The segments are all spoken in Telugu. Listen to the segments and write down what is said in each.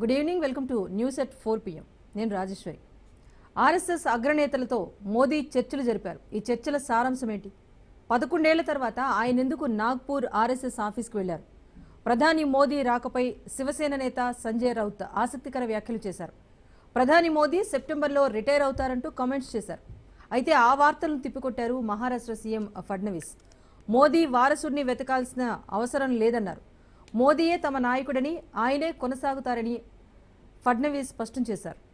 Good evening welcome to news at four PM నేను రాజేశ్వరి. ఆర్ఎస్ఎస్ అగ్రనేతలతో మోదీ చర్చలు జరిపారు. ఈ చర్చల సారాంశం ఏంటి? పదకొండేళ్ళ తర్వాత ఆయన ఎందుకు నాగ్పూర్ ఆర్ఎస్ఎస్ ఆఫీస్కి వెళ్ళారు ప్రధాని మోదీ రాకపై శివసేన నేత సంజయ్ రౌత్ ఆసక్తికర వ్యాఖ్యలు చేశారు. ప్రధాని మోదీ సెప్టెంబర్లో రిటైర్ అవుతారంటూ కామెంట్స్ చేశారు. అయితే ఆ వార్తలను తిప్పికొట్టారు మహారాష్ట్ర సీఎం ఫడ్నవీస్. మోదీ వారసుడిని వెతకాల్సిన అవసరం లేదన్నారు. మోదీయే తమ నాయకుడని ఆయనే కొనసాగుతారని ఫడ్నవీస్ స్పష్టం చేశారు.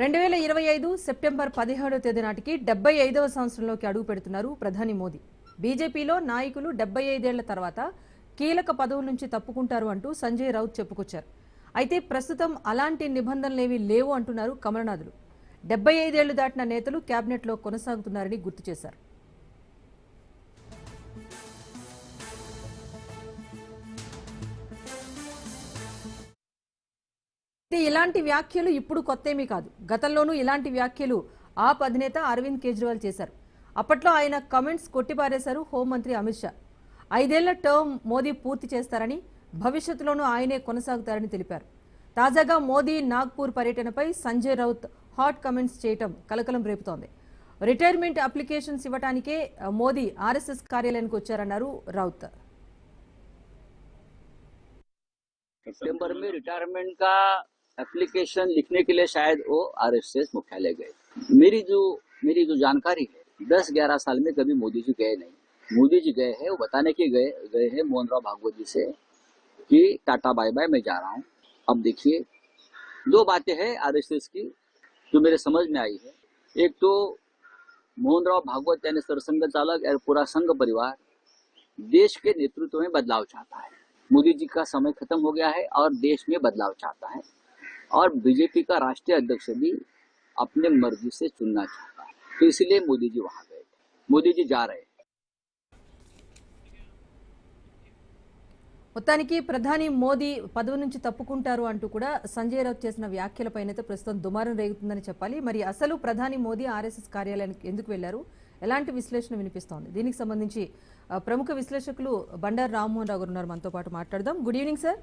రెండు వేల ఇరవై ఐదు సెప్టెంబర్ పదిహేడవ తేదీ నాటికి డెబ్బై ఐదవ సంవత్సరంలోకి అడుగు పెడుతున్నారు ప్రధాని మోదీ. బీజేపీలో నాయకులు డెబ్బై ఐదేళ్ళ తర్వాత కీలక పదవుల నుంచి తప్పుకుంటారు అంటూ సంజయ్ రౌత్ చెప్పుకొచ్చారు. అయితే ప్రస్తుతం అలాంటి నిబంధనలేవి లేవు అంటున్నారు కమలనాథులు. డెబ్బై ఐదేళ్ళు దాటిన నేతలు కేబినెట్లో కొనసాగుతున్నారని గుర్తు చేశారు. ఇలాంటి వ్యాఖ్యలు ఇప్పుడు కొత్తేమీ కాదు గతంలోనూ ఇలాంటి వ్యాఖ్యలు ఆప్ అధినేత అరవింద్ కేజ్రీవాల్ చేశారు అప్పట్లో ఆయన కమెంట్స్ కొట్టిపారేశారు హోంమంత్రి అమిత్ షా ఐదేళ్ల టర్మ్ మోదీ పూర్తి చేస్తారని భవిష్యత్తులోనూ ఆయనే కొనసాగుతారని తెలిపారు తాజాగా మోదీ నాగ్పూర్ పర్యటనపై సంజయ్ రౌత్ హాట్ కమెంట్స్ చేయటం కలకలం రేపుతోంది రిటైర్మెంట్ అప్లికేషన్స్ ఇవ్వడానికే ఆ, మోదీ ఆర్ఎస్ఎస్ కార్యాలయానికి వచ్చారన్నారు రౌత్ सितंबर में रिटायरमेंट का एप्लीकेशन लिखने के लिए शायद वो आरएसएस मुख्यालय गए। मेरी जो मेरी जो जानकारी है, दस ग्यारह साल में कभी मोदी जी गए नहीं। मोदी जी गए हैं, वो बताने के गए गए हैं मोहन राव भागवत जी से कि टाटा बाय बाय मैं जा रहा हूँ। अब देखिए, दो बातें हैं आरएसएस की जो मेरे समझ में आई है। एक तो मोहन राव भागवत यानी सरसंघ चालक और पूरा संघ परिवार देश के नेतृत्व में बदलाव चाहता है। मोदी जी का समय खत्म हो गया है और देश में बदलाव चाहता है। और बीजेपी का राष्ट्रीय अध्यक्ष भी अपने मर्जी से चुनना चाहता है तो इसलिए मोदी जी वहां गए थे मोदी जी जा रहे हैं మొత్తానికి ప్రధాని మోదీ పదవి నుంచి తప్పుకుంటారు అంటూ కూడా సంజయ్ రావుత్ చేసిన వ్యాఖ్యలపైనైతే ప్రస్తుతం దుమారం రేగుతుందని చెప్పాలి మరి అసలు ప్రధాని మోదీ ఆర్ఎస్ఎస్ కార్యాలయానికి ఎందుకు వెళ్లారు ఎలాంటి విశ్లేషణ వినిపిస్తోంది దీనికి సంబంధించి ఆ, ప్రముఖ విశ్లేషకులు బండారు రామ్మోహన్ రావు గారు ఉన్నారు మనతో పాటు మాట్లాడదాం గుడ్ ఈవినింగ్ సార్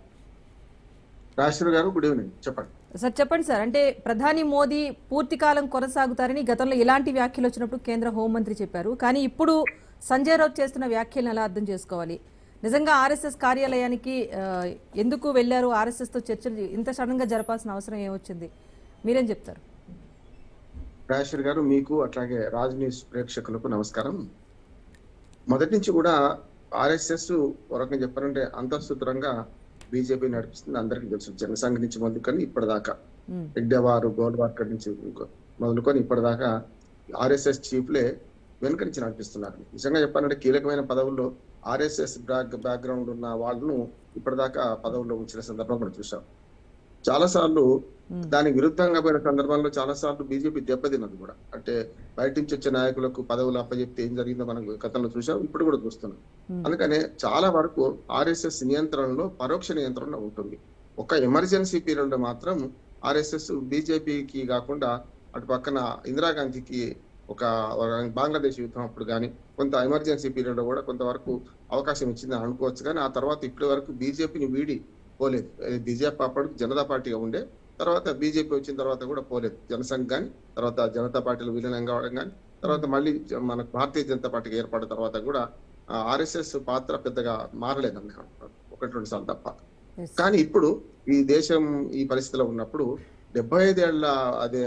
రాజేశ్వరి గారు గుడ్ ఈవినింగ్ చెప్పండి సార్ చెప్పండి సార్. అంటే ప్రధాని మోదీ పూర్తి కాలం కొనసాగుతారని గతంలో ఇలాంటి వ్యాఖ్యలు వచ్చినప్పుడు కేంద్ర హోంమంత్రి చెప్పారు. కానీ ఇప్పుడు సంజయ్ రావు చేస్తున్న వ్యాఖ్యలను ఎలా అర్థం చేసుకోవాలి? నిజంగా ఆర్ఎస్ఎస్ కార్యాలయానికి ఎందుకు వెళ్ళారు? ఆర్ఎస్ఎస్తో చర్చలు ఇంత సడన్గా జరపాల్సిన అవసరం ఏమొచ్చింది? మీరేం చెప్తారు? రాజేశ్వర్ గారు మీకు అట్లాగే రాజ్ న్యూస్ ప్రేక్షకులకు నమస్కారం. మొదటి నుంచి కూడా ఆర్ఎస్ఎస్ ఒక రకంగా చెప్పారంటే అంతఃసూత్రంగా బీజేపీ నడిపిస్తుంది. అందరికీ తెలుసు జనసంఘ నుంచి మొదలుకొని ఇప్పటిదాకా ఎడ్డవారు గోల్వార్కర్ నుంచి మొదలుకొని ఇప్పటిదాకా ఆర్ఎస్ఎస్ చీఫ్లే వెనుక నుంచి నడిపిస్తున్నారు. నిజంగా చెప్పాలంటే కీలకమైన పదవుల్లో ఆర్ఎస్ఎస్ బ్యాక్ బ్యాక్గ్రౌండ్ ఉన్న వాళ్ళను ఇప్పటిదాకా పదవుల్లో ఉంచిన సందర్భం కూడా చూసాం చాలా సార్లు ఉమ్, దానికి విరుద్ధంగా పోయిన సందర్భంలో చాలా సార్లు బీజేపీ దెబ్బతిన్నది కూడా. అంటే బయట నుంచి వచ్చే నాయకులకు పదవులు అప్పచెప్తే ఏం జరిగిందో మనం గతంలో చూసాం ఇప్పుడు కూడా చూస్తున్నాం. ఉమ్, అందుకనే చాలా వరకు ఆర్ఎస్ఎస్ నియంత్రణలో పరోక్ష నియంత్రణ ఉంటుంది. ఒక ఎమర్జెన్సీ పీరియడ్లో మాత్రం ఆర్ఎస్ఎస్ బీజేపీకి కాకుండా అటు పక్కన ఇందిరాగాంధీకి ఒక బంగ్లాదేశ్ యుద్ధం అప్పుడు కానీ కొంత ఎమర్జెన్సీ పీరియడ్లో కూడా కొంతవరకు అవకాశం ఇచ్చిందని అనుకోవచ్చు. కానీ ఆ తర్వాత ఇప్పటి వరకు బీజేపీని వీడి పోలేదు. బీజేపీ అప్పటికి జనతా పార్టీగా ఉండే తర్వాత బీజేపీ వచ్చిన తర్వాత కూడా పోలేదు. జనసంఘ్ కానీ తర్వాత జనతా పార్టీలో విలీనం కావడం కానీ తర్వాత మళ్ళీ మన భారతీయ జనతా పార్టీకి ఏర్పడిన తర్వాత కూడా ఆర్ఎస్ఎస్ పాత్ర పెద్దగా మారలేదు ఒకటి రెండు సార్లు తప్ప. కానీ ఇప్పుడు ఈ దేశం ఈ పరిస్థితిలో ఉన్నప్పుడు డెబ్బై ఐదేళ్ళ అదే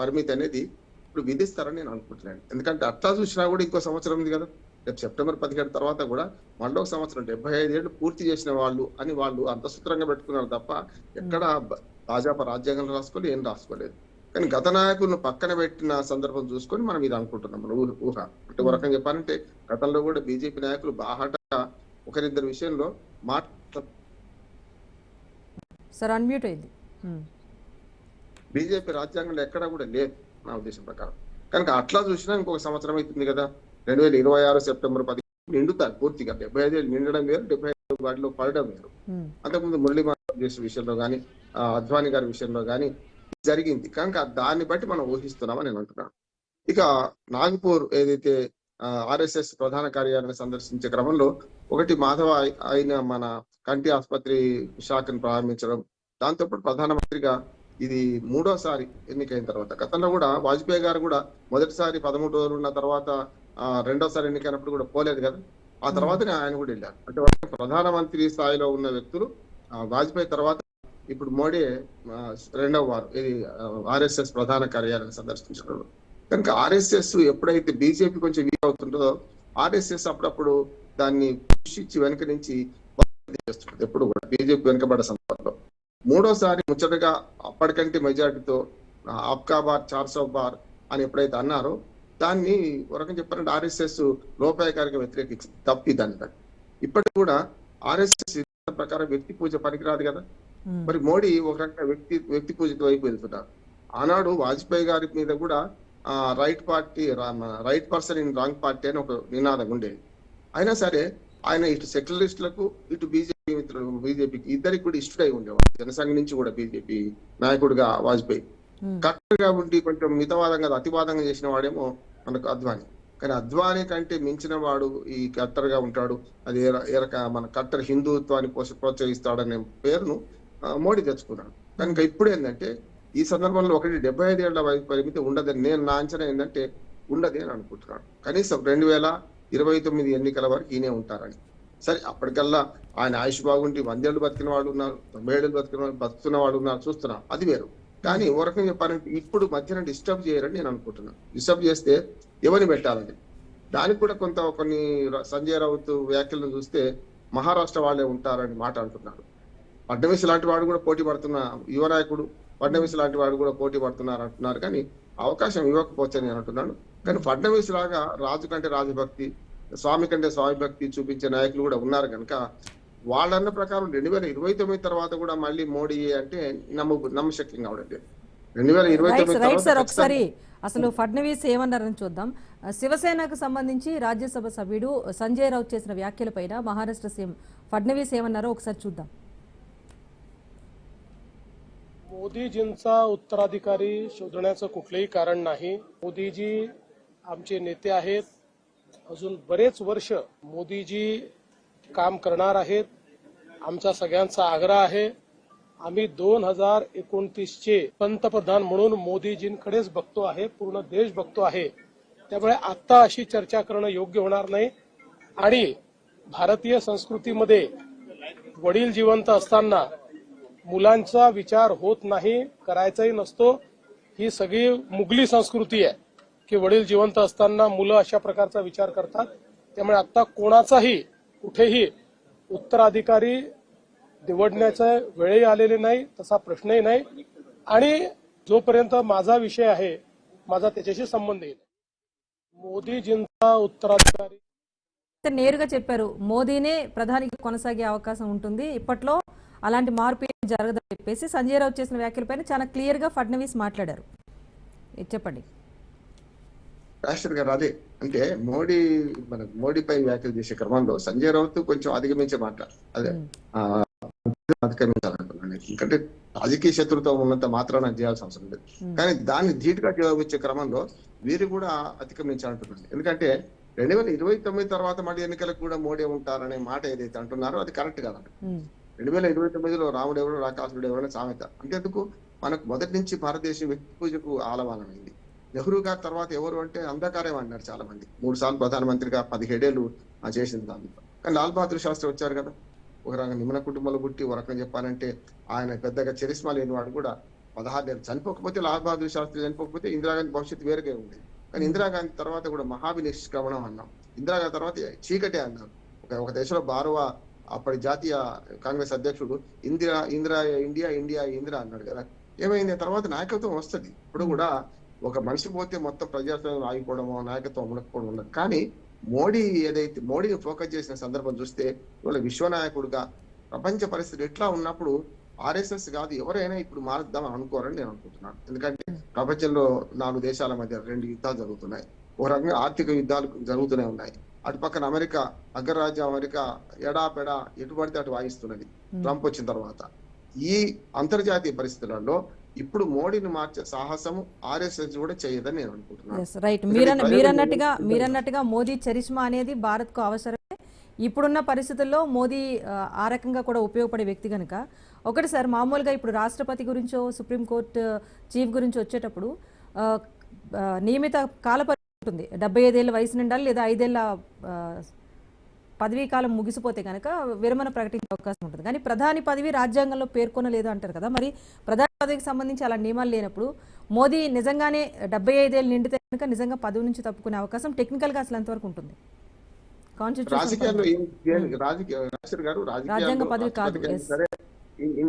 పరిమితి అనేది ఇప్పుడు విధిస్తారని నేను అనుకుంటున్నాను. ఎందుకంటే అట్లా చూసినా కూడా ఇంకో సంవత్సరం ఉంది కదా. రేపు సెప్టెంబర్ పదిహేడు తర్వాత కూడా మళ్ళీ ఒక సంవత్సరం డెబ్బై ఐదేళ్ళు పూర్తి చేసిన వాళ్ళు అని వాళ్ళు అంతసూత్రంగా పెట్టుకున్నారు తప్ప ఎక్కడ భాజపా రాజ్యాంగం రాసుకోలేదు ఏం రాసుకోలేదు. కానీ గత నాయకులను పక్కన పెట్టిన సందర్భం చూసుకొని మనం ఇది అనుకుంటున్నాం మన ఊహ అంటే ఒక రకంగా చెప్పాలంటే గతంలో కూడా బీజేపీ నాయకులు బాహాటగా ఒకరిద్దరి విషయంలో మాట సార్ అన్మ్యూట్ అయింది. ఉమ్. బీజేపీ రాజ్యాంగంలో ఎక్కడా కూడా లేదు నా ఉద్దేశం ప్రకారం. కనుక అట్లా చూసినా ఇంకొక సంవత్సరం అవుతుంది కదా. రెండు వేల ఇరవై ఆరు సెప్టెంబర్ పది నిండుతారు పూర్తిగా. డెబ్బై ఐదు ఏళ్ళు నిండడం వేరు డెబ్బై ఐదు వాటిలో పడడం వేరు. ఉమ్. అంతకుముందు మురళీ చేసిన విషయంలో కానీ అద్వానీ గారి విషయంలో కానీ జరిగింది. కనుక దాన్ని బట్టి మనం ఊహిస్తున్నామని నేను అంటున్నాను ఇక నాగపూర్ ఏదైతే ఆర్ఎస్ఎస్ ప్రధాన కార్యాలయాన్ని సందర్శించే క్రమంలో ఒకటి మాధవ అయిన మన కంటి ఆసుపత్రి శాఖను ప్రారంభించడం దాంతోపాటు ప్రధానమంత్రిగా ఇది మూడోసారి ఎన్నికైన తర్వాత గతంలో కూడా వాజ్పేయి గారు కూడా మొదటిసారి పదమూడు రోజులు ఉన్న తర్వాత రెండోసారి ఎన్నికైనప్పుడు కూడా పోలేదు కదా? ఆ తర్వాతనే ఆయన కూడా వెళ్ళారు. అంటే ప్రధానమంత్రి స్థాయిలో ఉన్న వ్యక్తులు వాజ్పేయి తర్వాత ఇప్పుడు మోడీ రెండవ వారు ఇది ఆర్ఎస్ఎస్ ప్రధాన కార్యాలయం సందర్శించడం. కనుక ఆర్ఎస్ఎస్ ఎప్పుడైతే బీజేపీ కొంచెం వీక్ అవుతుంటుందో ఆర్ఎస్ఎస్ అప్పుడప్పుడు దాన్ని ఇచ్చి వెనక నుంచి చేస్తుంది. ఎప్పుడు కూడా బీజేపీ వెనుకబడ్డ సందర్భంలో. మూడోసారి ముచ్చటగా అప్పటికంటే మెజార్టీతో ఆప్కా బార్ చార్సో బార్ అని ఎప్పుడైతే అన్నారో దాన్ని వరకు చెప్పారంటే ఆర్ఎస్ఎస్ లోపాయకారిగా వ్యతిరేకించింది. తప్పి దాన్ని. ఇప్పటికి కూడా ఆర్ఎస్ఎస్ ప్రకారం వ్యక్తి పూజ పనికిరాదు కదా. మరి మోడీ ఒక రకంగా వ్యక్తి వ్యక్తి పూజకి వైపు వెళ్తున్నారు ఆనాడు వాజ్పేయి గారి మీద కూడా ఆ right party right person in wrong party అని ఒక నినాదం ఉండేది. అయినా సరే ఆయన ఇటు సెక్యులరిస్టులకు ఇటు బీజేపీ మిత్రులు బీజేపీకి ఇద్దరికి కూడా ఇష్టడై ఉండేవాడు జనసంఘ నుంచి కూడా బీజేపీ నాయకుడిగా వాజ్పేయి. ఉమ్. కట్టగా ఉండి కొంచెం మితవాదంగా అతివాదంగా చేసిన వాడేమో మనకు అద్వాని. కానీ అద్వాని కంటే మించిన వాడు ఈ కట్టర్గా ఉంటాడు. అది ఏ రక మన కట్టర్ హిందుత్వాన్ని ప్రోత్సహిస్తాడనే పేరును మోడీ తెచ్చుకున్నాడు. కనుక ఇప్పుడు ఏంటంటే ఈ సందర్భంలో ఒకటి డెబ్బై ఐదు ఏళ్ళ వయసు పరిమితి ఉండదని నేను నా అంచనా ఏంటంటే ఉండదు అని అనుకుంటున్నాను. కనీసం రెండు వేల ఇరవై తొమ్మిది ఎన్నికల వరకు ఈయనే ఉంటారని. సరే అప్పటికల్లా ఆయన ఆయుష్ బాగుండి వందేళ్ళు బతికిన వాళ్ళు ఉన్నారు తొంభై ఏళ్ళు బతికిన వాళ్ళు బతుకుతున్న వాళ్ళు ఉన్నారు చూస్తున్నాం. అది వేరు. కానీ ఓ రకంగా చెప్పాలంటే ఇప్పుడు మధ్యన డిస్టర్బ్ చేయరని నేను అనుకుంటున్నాను. డిస్టర్బ్ చేస్తే ఎవరిని పెట్టాలని దానికి కూడా కొంత కొన్ని సంజయ్ రౌత్ వ్యాఖ్యలను చూస్తే మహారాష్ట్ర వాళ్ళే ఉంటారని మాట అంటున్నారు ఫడ్నవీస్ లాంటి వాడు కూడా పోటీ పడుతున్న యువ నాయకుడు ఫడ్నవీస్ లాంటి వాడు కూడా పోటీ పడుతున్నారు అంటున్నారు. కానీ అవకాశం ఇవ్వకపోవచ్చని నేను అంటున్నాను. కానీ ఫడ్నవీస్ లాగా రాజు కంటే రాజుభక్తి స్వామి కంటే స్వామి భక్తి చూపించే నాయకులు కూడా ఉన్నారు కనుక వాళ్ళన్న ప్రకారం రెండు వేల ఇరవై తొమ్మిది తర్వాత కూడా మళ్ళీ మోడీ అంటే నమ్మ నమ్మశక్యం కావడండి రెండు వేల ఇరవై తొమ్మిది ఒకసారి అసలు ఫడ్నవీస్ ఏమన్నారని చూద్దాం. శివసేనకు సంబంధించి రాజ్యసభ సభ్యుడు సంజయ్ రావు చేసిన వ్యాఖ్యల పైన మహారాష్ట్ర సీఎం ఫడ్నవీస్ ఏమన్నారో ఒకసారి చూద్దాం. मोदीजींचा उत्तराधिकारी शोधण्याचं कुठलंही कारण नाही. मोदीजी आमचे नेते आहेत. अजून बरेच वर्ष मोदीजी काम करणार आहेत. आमचा सगळ्यांचा आग्रह आहे. आम्ही दोन हजार एकोणतीसचे पंतप्रधान म्हणून मोदीजींकडेच बघतो आहे पूर्ण देश बघतो आहे. त्यामुळे आत्ता अशी चर्चा करणं योग्य होणार नाही. आणि भारतीय संस्कृतीमध्ये वडील जिवंत असताना मुलांचा विचार होत नाही करायचाही नसतो ही सगळी मुघली संस्कृती आहे की वडील जिवंत असताना मुलं अशा प्रकारचा विचार करतात त्यामुळे आता कोणाचाही कुठेही उत्तराधिकारी निवडण्याचा वेळही आलेली नाही तसा प्रश्नही नाही आणि जोपर्यंत माझा विषय आहे माझा त्याच्याशी संबंध येईल मोदीजींचा उत्तराधिकारी అయితే నేరుగా చెప్పారు మోదీనే ప్రధానిగా కొనసాగే అవకాశం ఉంటుంది ఇప్పట్లో అలాంటి మార్పు జరగదని చెప్పేసి సంజయ్ రావు చేసిన వ్యాఖ్యలపైన చాలా క్లియర్గా ఫడ్నవీస్ మాట్లాడారు. చెప్పండి. రాష్ట్ర గారు అదే. అంటే మోడీ మన మోడీపై వ్యాఖ్యలు చేసే క్రమంలో సంజయ్ రౌత్ కొంచెం అధిగమించే మాట. అదే. ఆ, అధిగమించాలనుకున్నాను ఎందుకంటే రాజకీయ శత్రుత్వం ఉన్నంత మాత్రాన చేయాల్సిన అవసరం లేదు. కానీ దాన్ని ధీటుగా జవాబిచ్చే క్రమంలో వీరు కూడా అతిక్రమించాలంటున్నాను ఎందుకంటే రెండు వేల ఇరవై తొమ్మిది తర్వాత మళ్ళీ ఎన్నికలకు కూడా మోడీ ఉంటారనే మాట ఏదైతే అంటున్నారో అది కరెక్ట్ కాదంట. రెండు వేల ఇరవై తొమ్మిదిలో రాముడు ఎవరు రాకాసుడు ఎవరైనా సామెత. అంతేందుకు? మనకు మొదటి నుంచి భారతదేశం వ్యక్తి పూజకు ఆలవాలమైంది. నెహ్రూ గారి తర్వాత ఎవరు అంటే అంధకారం అన్నారు చాలా మంది మూడు సార్లు ప్రధానమంత్రిగా పదిహేడేళ్ళు ఆ దాని కానీ లాల్ బహదూర్ శాస్త్రి వచ్చారు కదా. ఒక రకంగా నిమ్మల కుటుంబంలో పుట్టి ఒక రకం చెప్పాలంటే ఆయన పెద్దగా చరిస్మా లేని వాడు కూడా పదహారు నెలలు చనిపోకపోతే లాల్ బహదూర్ శాస్త్రి చనిపోకపోతే ఇందిరాగాంధీ భవిష్యత్తు వేరుగా ఉండేది. కానీ ఇందిరాగాంధీ తర్వాత కూడా మహాభినిష్క్రమణం అన్నాం. ఇందిరాగాంధీ తర్వాత చీకటే అన్నాం ఒక ఒక దేశంలో బారువా అప్పటి జాతీయ కాంగ్రెస్ అధ్యక్షుడు ఇందిరా ఇందిరా ఇండియా ఇండియా ఇందిరా అన్నాడు కదా. ఏమైంది? తర్వాత నాయకత్వం వస్తుంది. ఇప్పుడు కూడా ఒక మనిషి పోతే మొత్తం ప్రజాస్వామ్యం ఆగిపోవడమో నాయకత్వం ఉండకపోవడం ఉండదు కానీ మోడీ ఏదైతే మోడీని ఫోకస్ చేసిన సందర్భం చూస్తే ఇవాళ విశ్వనాయకుడుగా ప్రపంచ పరిస్థితి ఎట్లా ఉన్నప్పుడు ఆర్ఎస్ఎస్ కాదు ఎవరైనా ఇప్పుడు మారుద్దాం అనుకోరని నేను అనుకుంటున్నాను. ఎందుకంటే ప్రపంచంలో నాలుగు దేశాల మధ్య రెండు యుద్ధాలు జరుగుతున్నాయి. ఓ రకంగా ఆర్థిక యుద్ధాలు జరుగుతూనే ఉన్నాయి. అటు పక్కన అమెరికా అగ్రరాజ్యం అమెరికా ఎడాపెడా ఎటు పడితే అటు వాయిస్తున్నది. ట్రంప్ వచ్చిన తర్వాత. ఈ అంతర్జాతీయ పరిస్థితులలో ఇప్పుడు మోడీని మార్చే సాహసము ఆర్ఎస్ఎస్ కూడా చేయదని నేను అనుకుంటున్నాను. రైట్ మీరన్నట్టుగా మీరన్నట్టుగా మోదీ చరిష్మా అనేది భారత్కు అవసరమే. ఇప్పుడున్న పరిస్థితుల్లో మోదీ ఆ, రకంగా కూడా ఉపయోగపడే వ్యక్తి కనుక ఒకటి సార్ మామూలుగా ఇప్పుడు రాష్ట్రపతి గురించో సుప్రీంకోర్టు చీఫ్ గురించి వచ్చేటప్పుడు నియమిత కాలపరిమితి ఉంటుంది డెబ్బై ఐదేళ్ళ వయసు నిండాలి లేదా ఐదేళ్ళ ఆ, పదవీ కాలం ముగిసిపోతే కనుక విరమణ ప్రకటించే అవకాశం ఉంటుంది. కానీ ప్రధాని పదవి రాజ్యాంగంలో పేర్కొనలేదు అంటారు కదా. మరి ప్రధాని పదవికి సంబంధించి అలా నియమాలు లేనప్పుడు మోదీ నిజంగానే డెబ్బై ఐదేళ్ళు నిండితే కనుక నిజంగా పదవి నుంచి తప్పుకునే అవకాశం టెక్నికల్గా అసలు ఎంతవరకు ఉంటుంది? రాజ్యాంగ పదవి కాదు,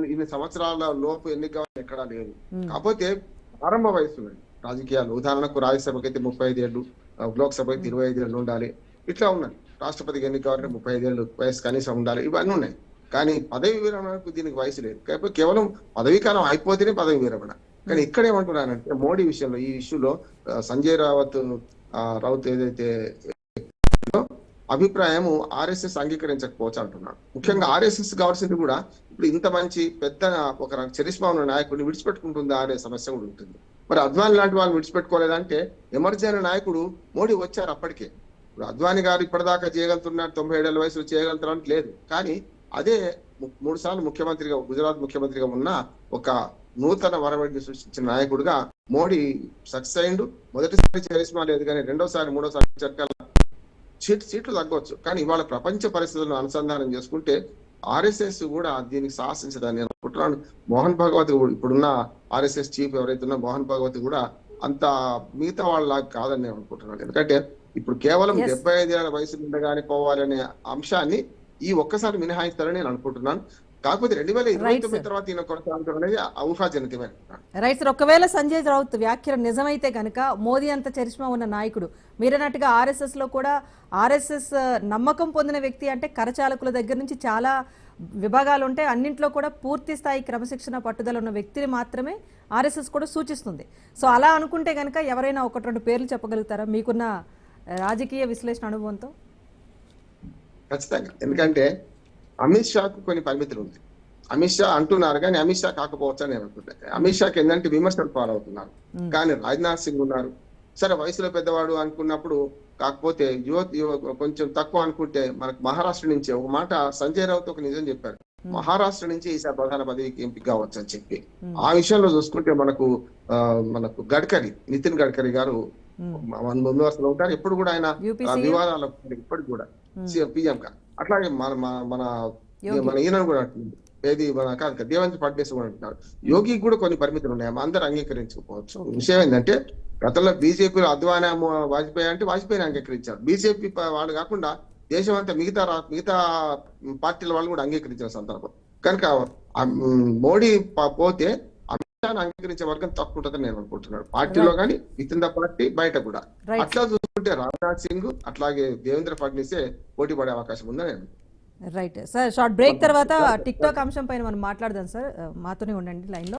ఇన్ని సంవత్సరాల లోపు ఎన్నిక ఎక్కడా లేదు. మ్మ్. కాకపోతే ప్రారంభ వయసు రాజకీయాలు. ఉదాహరణకు రాజ్యసభకి అయితే ముప్పై ఐదేళ్ళు ఆ, లోక్సభ అయితే ఇరవై ఐదేళ్ళు ఉండాలి. ఇట్లా ఉన్నది రాష్ట్రపతికి ఎన్నిక కావాలంటే ముప్పై ఐదేళ్ళు వయసు కనీసం ఉండాలి. ఇవన్నీ ఉన్నాయి. కానీ పదవి విరమణకు దీనికి వయసు లేదు. కాకపోతే కేవలం పదవీ కాలం అయిపోతేనే పదవి విరమణ. కానీ ఇక్కడ ఏమంటున్నానంటే మోడీ విషయంలో ఈ ఇష్యూలో సంజయ్ రావత్ రౌత్ ఏదైతే అభిప్రాయము ఆర్ఎస్ఎస్ అంగీకరించకపోవచ్చు అంటున్నాడు. ముఖ్యంగా ఆర్ఎస్ఎస్ కావాల్సింది కూడా ఇప్పుడు ఇంత మంచి పెద్ద ఒక చరిష్మా ఉన్న నాయకుడిని విడిచిపెట్టుకుంటుందా అనే సమస్య కూడా ఉంటుంది. మరి అద్వాని లాంటి వాళ్ళు విడిచిపెట్టుకోలేదంటే ఎమర్జీ నాయకుడు మోడీ వచ్చారు అప్పటికే. ఇప్పుడు అద్వాని గారు ఇప్పటిదాకా చేయగలుగుతున్నారు తొంభై ఏడేళ్ళ వయసులో చేయగలుగుతారని లేదు. కానీ అదే ము- మూడు సార్లు ముఖ్యమంత్రిగా గుజరాత్ ముఖ్యమంత్రిగా ఉన్న ఒక నూతన వరవడిని సృష్టించిన నాయకుడిగా మోడీ సక్సెస్ అయిండు. మొదటిసారి చరిస్మా లేదు కానీ రెండోసారి మూడోసారి చర్కల సీట్ సీట్లు తగ్గవచ్చు కానీ ఇవాళ ప్రపంచ పరిస్థితులను అనుసంధానం చేసుకుంటే ఆర్ఎస్ఎస్ కూడా దీనికి సాహసించదని నేను అనుకుంటున్నాను మోహన్ భగవత్ కూడా ఇప్పుడున్న ఆర్ఎస్ఎస్ చీఫ్ ఎవరైతే ఉన్నా మోహన్ భగవత్ కూడా అంత మిగతా వాళ్ళ కాదని నేను అనుకుంటున్నాను ఎందుకంటే ఇప్పుడు కేవలం. డెబ్బై ఐదేళ్ళ వయసు ఉండగానే పోవాలనే అంశాన్ని ఈ ఒక్కసారి మినహాయిస్తారని నేను అనుకుంటున్నాను కాకపోతే రెండు వేల ఇరవై తొమ్మిది. తర్వాత ఈయన కొనసాగడం అనేది ఊహాజనితమే రైట్ సార్ ఒకవేళ సంజయ్ రౌత్ వ్యాఖ్యలు నిజమైతే కనుక మోదీ అంత చరిష్మా ఉన్న నాయకుడు మీరన్నట్టుగా ఆర్ఎస్ఎస్లో కూడా ఆర్ఎస్ఎస్ నమ్మకం పొందిన వ్యక్తి అంటే కరచాలకుల దగ్గర నుంచి చాలా విభాగాలు ఉంటాయి. అన్నింట్లో కూడా పూర్తి స్థాయి క్రమశిక్షణ పట్టుదల ఉన్న వ్యక్తిని మాత్రమే ఆర్ఎస్ఎస్ కూడా సూచిస్తుంది. సో అలా అనుకుంటే కనుక ఎవరైనా ఒకటి రెండు పేర్లు చెప్పగలుగుతారా? మీకున్న రాజకీయ విశ్లేషణ అనుభవంతో? ఖచ్చితంగా. ఎందుకంటే అమిత్ షాకు కొన్ని పరిమితులు ఉంది అమిత్ షా అంటున్నారు కానీ అమిత్ షా కాకపోవచ్చు అని నేను అనుకుంటాను అమిత్ షాకి ఏంటంటే విమర్శలు పాలవుతున్నారు. కానీ రాజ్నాథ్ సింగ్ ఉన్నారు. సరే వయసులో పెద్దవాడు అనుకున్నప్పుడు కాకపోతే యువ యువ కొంచెం తక్కువ అనుకుంటే మనకు మహారాష్ట్ర నుంచి ఒక మాట సంజయ్ రావుత్ ఒక నిజం చెప్పారు. మహారాష్ట్ర నుంచి ఈసారి ప్రధాన పదవికి ఎంపిక కావచ్చు అని చెప్పి. ఆ విషయంలో చూసుకుంటే మనకు ఆ, మనకు గడ్కరీ నితిన్ గడ్కరీ గారు. మన ముందు వరుసలో ఉంటారు. ఎప్పుడు కూడా ఆయన వివాదాలు ఇప్పటికి కూడా. పిఎం గా అట్లాగే మన మన- మన ఈయన కూడా ఏది మన కాదు దేవేంద్ర ఫడ్నవీస్ కూడా అంటున్నారు. యోగి కూడా కొన్ని పరిమితులు ఉన్నాయి. అందరూ అంగీకరించకపోవచ్చు. విషయం ఏంటంటే గతంలో బీజేపీలో అద్వానా వాజ్పేయి అంటే వాజ్పేయిని అంగీకరించారు. బీజేపీ వాళ్ళు కాకుండా దేశం అంతా మిగతా మిగతా పార్టీల వాళ్ళు కూడా అంగీకరించిన సందర్భం. కనుక మోడీ పోతే షాను అంగీకరించే వర్గం తక్కువ ఉంటుందని నేను అనుకుంటున్నాను. పార్టీలో. కానీ విత్ ఇన్ ద పార్టీ బయట కూడా. అట్లా చూసుకుంటే రాజ్నాథ్ సింగ్ అట్లాగే దేవేంద్ర ఫడ్నీసే పోటీ పడే అవకాశం ఉందని నేను రైట్ సార్ షార్ట్ బ్రేక్ తర్వాత టిక్ టాక్ అంశం పైన మనం మాట్లాడదాం సార్ మాతోనే ఉండండి లైన్లో.